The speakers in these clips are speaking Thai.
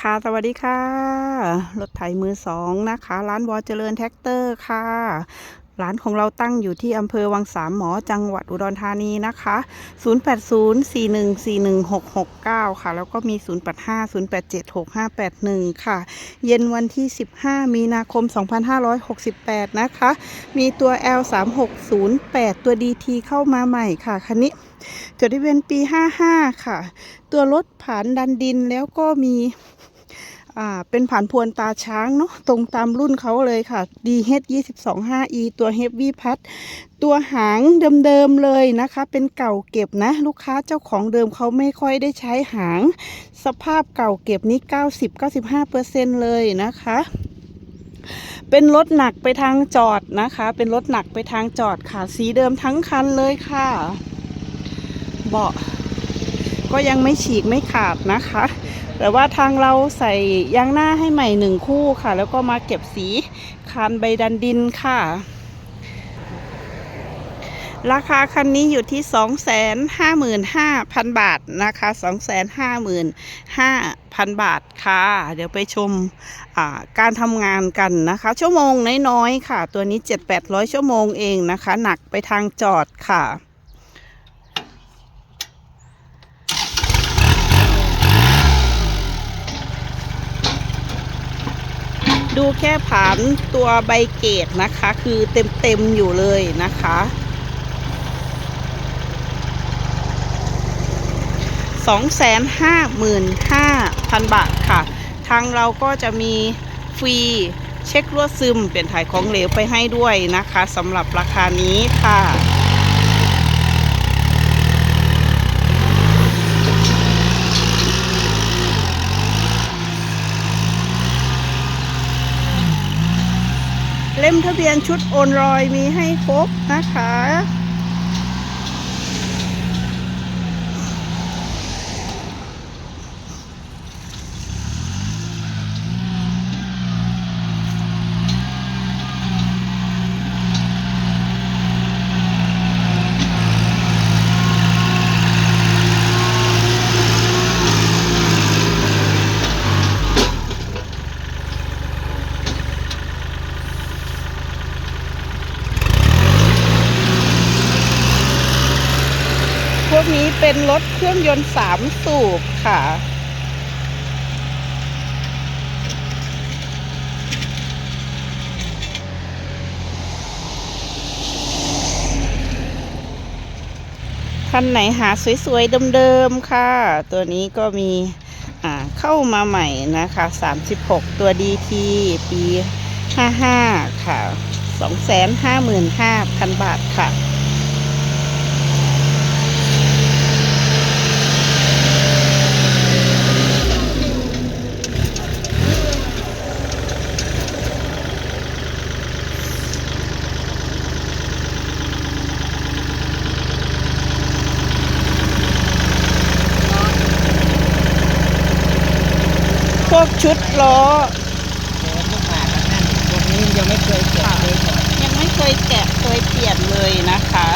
ค่ะสวัสดีค่ะ รถไถมือสองนะคะ ร้านวอเจริญแท็กเตอร์ค่ะ ร้านของเราตั้งอยู่ที่อำเภอวังสามหมอจังหวัดอุดรธานีนะคะ 0804141669 ค่ะ แล้วก็มี 0850876581 ค่ะ เย็นวันที่ 15 มีนาคม 2568 นะคะ มีตัว L3608 ตัว DT เข้ามาใหม่ค่ะคันนี้ จดทะเบียนปี 55 ค่ะ ตัวรถผ่านดันดินแล้วก็มีอ่าเป็นผ่านพวนตาช้างเนาะตรงตามรุ่นเขาเลยค่ะ DH 22 5E ตัว Heavy พัดตัวหางเดิมๆเลยนะคะ เป็นเก่าเก็บนะ ลูกค้าเจ้าของเดิมเขาไม่ค่อยได้ใช้หาง สภาพเก่าเก็บนี้ 90-95%เลยนะคะเป็นรถหนักไปทางจอดนะคะ เป็นรถหนักไปทางจอดค่ะ สีเดิมทั้งคันเลยค่ะ เบาะ ก็ยังไม่ฉีกไม่ขาดนะคะ แต่ว่าทางเราใส่ยางหน้าให้ใหม่หนึ่งคู่ค่ะ แล้วก็มาเก็บสีคานใบดันดินค่ะ ราคาคันนี้อยู่ที่ 255,000 บาทนะคะ 255,000 บาทค่ะ เดี๋ยวไปชมการทำงานกันนะคะ ชั่วโมงน้อยๆค่ะ ตัวนี้ 7-800 ชั่วโมงเองนะคะ หนักไปทางจอดค่ะ ดูแค่ผานตัวใบเกตนะคะ คือเต็มๆอยู่เลยนะคะสองแสนห้าหมื่นห้าพันบาทค่ะ ทางเราก็จะมีฟรีเช็ครั่วซึมเปลี่ยนถ่ายของเหลวไปให้ด้วยนะคะสำหรับราคานี้ค่ะ เล่มทะเบียนชุดโอนรอยมีให้ครบนะคะ เป็นรถเครื่องยนต์สามสูบค่ะ คันไหนหาสวยๆเดิมๆค่ะ ตัวนี้ก็มีอ่าเข้ามาใหม่นะคะ 36 ตัว DT ปี 55 ค่ะ 255,000 บาทค่ะ วกชุดล้อลูกหมากนั่นตรงนี้ยังไม่เคยเก็บเลยยังไม่เคยแกะเคยเปลี่ยนเลยนะคะ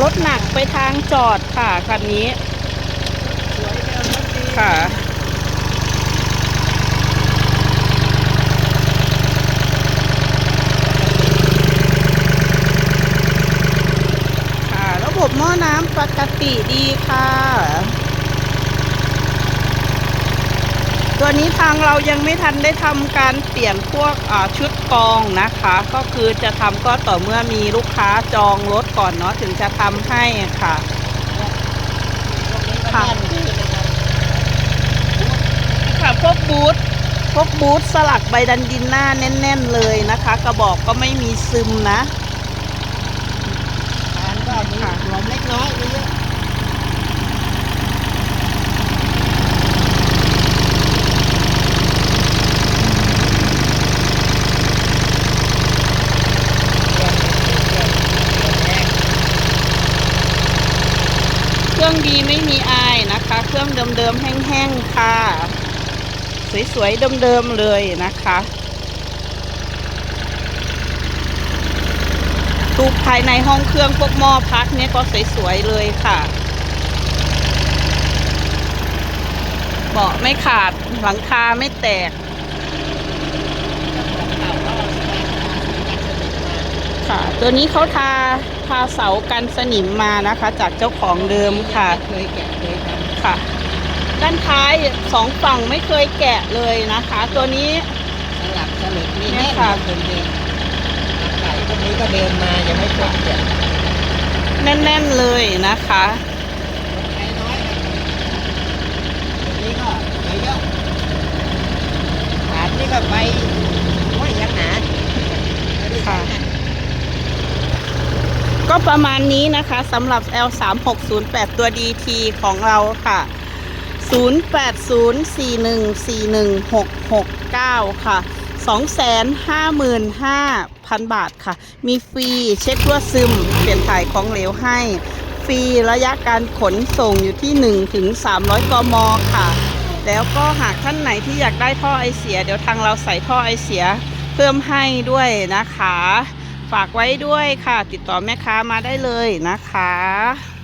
รถหนักไปทางจอดค่ะคันนี้สวยแนวรถดีค่ะค่ะ ระบบหม้อน้ำปกติดีค่ะ ตัวนี้ทางเรายังไม่ทันได้ทำการเปลี่ยนพวกชุดกองนะคะ ก็คือจะทำก็ต่อเมื่อมีลูกค้าจองรถก่อนเนาะถึงจะทำให้ค่ะตรงนี้ก็แน่นดีเลยครับค่ะพวกบูธพวกบูธสลักใบดันดินหน้าแน่น ๆ เลยนะคะ กระบอกก็ไม่มีซึมนะทานก็มีหลวมเล็กน้อยเยอะ รื่องดีไม่มีอายนะคะ เครื่องเดิมๆแห้งๆค่ะ สวยๆเดิมๆเลยนะคะดูภายในห้องเครื่องพวกหม้อพักเนี่ยก็สวยๆเลยค่ะเเบาะไม่ขาดหลังคาไม่แตก เก่าก็เอาสมาร์ทการสนิมมา ค่ะ ตัวนี้เขาทาทาเสากันสนิมมานะคะ จากเจ้าของเดิมค่ะเคยแกะเคยทค่ะ ด้านท้ายสองฝั่งไม่เคยแกะเลยนะคะ ตัวนี้ำสลับสลุดนี่เนี่แน่ยนค่ะคนเดิมไก่พวกนี้ก็เดินมายังไม่ครบเจ็ดแน่นๆเลยนะคะใช้น้อยครับตัวนี้ก็เหลือเยอะฐานนี่ก็ไปโอ้ยยังหนาค่ะ ก็ประมาณนี้นะคะสำหรับ L3608 ตัว DT ของเราค่ะ 0804141669 ค่ะ 255,000 บาทค่ะ มีฟรีเช็ครั่วซึม เปลี่ยนถ่ายของเหลวให้ ฟรีระยะการขนส่งอยู่ที่1ถึง300 กม ค่ะ แล้วก็หากท่านไหนที่อยากได้ท่อไอเสีย เดี๋ยวทางเราใส่ท่อไอเสียเพิ่มให้ด้วยนะคะ ฝากไว้ด้วยค่ะ ติดต่อแม่ค้ามาได้เลยนะคะ